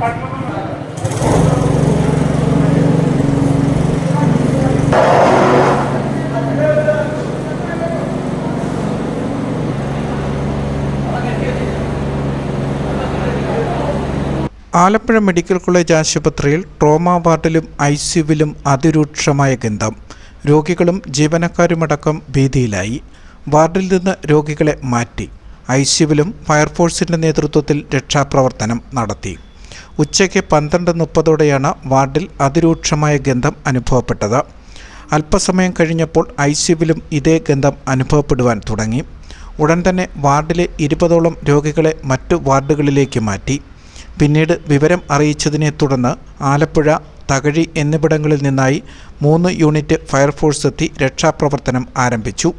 Alappuzha medical college ആശുപത്രിയിൽ trauma വാർഡിലും I സിയുവിലും അതിരൂക്ഷമായ ഗന്ധം. രോഗികളും ജീവനക്കാരുമടക്കം ഭീതിയിലായി. വാർഡിൽ നിന്ന് രോഗികളെ മാറ്റി. ഐ സിയുവിലും ഫയർഫോഴ്സിന്റെ നേതൃത്വത്തിൽ രക്ഷാപ്രവർത്തനം നടത്തി. ഉച്ചയ്ക്ക് പന്ത്രണ്ട് മുപ്പതോടെയാണ് വാർഡിൽ അതിരൂക്ഷമായ ഗന്ധം അനുഭവപ്പെട്ടത്. അല്പസമയം കഴിഞ്ഞപ്പോൾ ഐ സിയുവിലും ഇതേ ഗന്ധം അനുഭവപ്പെടുവാൻ തുടങ്ങി. ഉടൻ തന്നെ വാർഡിലെ ഇരുപതോളം രോഗികളെ മറ്റു വാർഡുകളിലേക്ക് മാറ്റി. പിന്നീട് വിവരം അറിയിച്ചതിനെ തുടർന്ന് ആലപ്പുഴ തകഴി എന്നിവിടങ്ങളിൽ നിന്നായി മൂന്ന് യൂണിറ്റ് ഫയർഫോഴ്സ് എത്തി രക്ഷാപ്രവർത്തനം ആരംഭിച്ചു.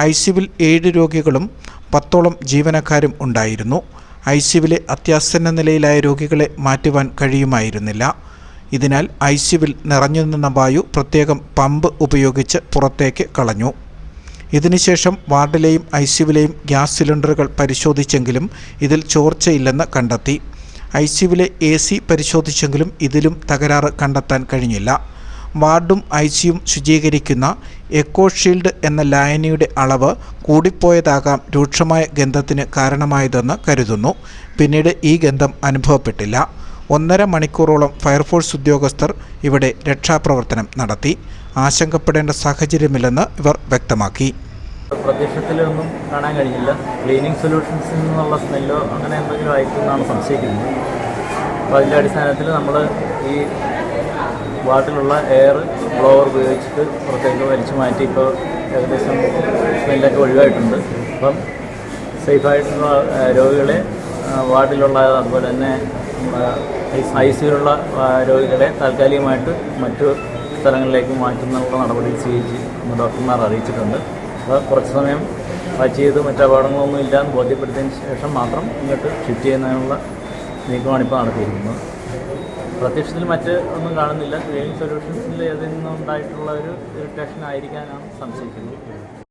ഐ സിയുവിൽ ഏഴ് രോഗികളും പത്തോളം ജീവനക്കാരും ഉണ്ടായിരുന്നു. ഐ സിയുവിലെ അത്യാസന്ന നിലയിലായ രോഗികളെ മാറ്റുവാൻ കഴിയുമായിരുന്നില്ല. ഇതിനാൽ ഐ സിയുവിൽ നിറഞ്ഞു നിന്ന വായു പ്രത്യേകം പമ്പ് ഉപയോഗിച്ച് പുറത്തേക്ക് കളഞ്ഞു. ഇതിനുശേഷം വാർഡിലെയും ഐ സിയുവിലെയും ഗ്യാസ് സിലിണ്ടറുകൾ പരിശോധിച്ചെങ്കിലും ഇതിൽ ചോർച്ചയില്ലെന്ന് കണ്ടെത്തി. ഐ സിയുവിലെ എ സി പരിശോധിച്ചെങ്കിലും ഇതിലും തകരാറ് കണ്ടെത്താൻ കഴിഞ്ഞില്ല. വാർഡും ഐ സിയും ശുചീകരിക്കുന്ന എക്കോ ഷീൽഡ് എന്ന ലായനിയുടെ അളവ് കൂടിപ്പോയതാകാം രൂക്ഷമായ ഗന്ധത്തിന് കാരണമായതെന്ന് കരുതുന്നു. പിന്നീട് ഈ ഗന്ധം അനുഭവപ്പെട്ടില്ല. ഒന്നര മണിക്കൂറോളം ഫയർഫോഴ്സ് ഉദ്യോഗസ്ഥർ ഇവിടെ രക്ഷാപ്രവർത്തനം നടത്തി. ആശങ്കപ്പെടേണ്ട സാഹചര്യമില്ലെന്ന് ഇവർ വ്യക്തമാക്കി. പ്രത്യക്ഷത്തിലൊന്നും കാണാൻ കഴിഞ്ഞില്ല. ക്ലീനിങ് സൊല്യൂഷൻസിൽ നിന്നുള്ള സ്മെല്ലോ അങ്ങനെ എന്തെങ്കിലും ആയിരിക്കും എന്നാണ് സംശയിക്കുന്നത്. അപ്പോൾ അതിന്റെ അടിസ്ഥാനത്തിൽ നമ്മൾ ഈ വാട്ടിലുള്ള എയർ ബ്ലോവർ ഉപയോഗിച്ചിട്ട് പുറത്തേക്ക് വലിച്ചു മാറ്റി ഇപ്പോൾ ഏകദേശം സ്മെല്ലൊക്കെ ഒഴിവായിട്ടുണ്ട്. അപ്പം സേഫായിട്ടുള്ള രോഗികളെ വാർഡിലുള്ള അതുപോലെ തന്നെ ഐ സിയിലുള്ള രോഗികളെ താൽക്കാലികമായിട്ട് മറ്റു സ്ഥലങ്ങളിലേക്ക് മാറ്റുന്നുള്ള നടപടി സ്വീകരിച്ച് ഡോക്ടർമാർ അറിയിച്ചിട്ടുണ്ട്. അപ്പോൾ കുറച്ച് സമയം വാച്ച് ചെയ്ത് മറ്റു അപകടങ്ങളൊന്നും ഇല്ലാന്ന് ബോധ്യപ്പെടുത്തിയതിന് ശേഷം മാത്രം ഇങ്ങോട്ട് ഷിഫ്റ്റ് ചെയ്യുന്നതിനുള്ള നീക്കമാണ് ഇപ്പോൾ നടത്തിയിരിക്കുന്നത്. പ്രത്യക്ഷത്തിൽ മറ്റ് ഒന്നും കാണുന്നില്ല. ക്ലീനിങ് സൊല്യൂഷൻസിൽ അതിൽ നിന്നുണ്ടായിട്ടുള്ള ഒരു ഇറിറ്റേഷൻ ആയിരിക്കാനാണ് സംശയിക്കുന്നത്.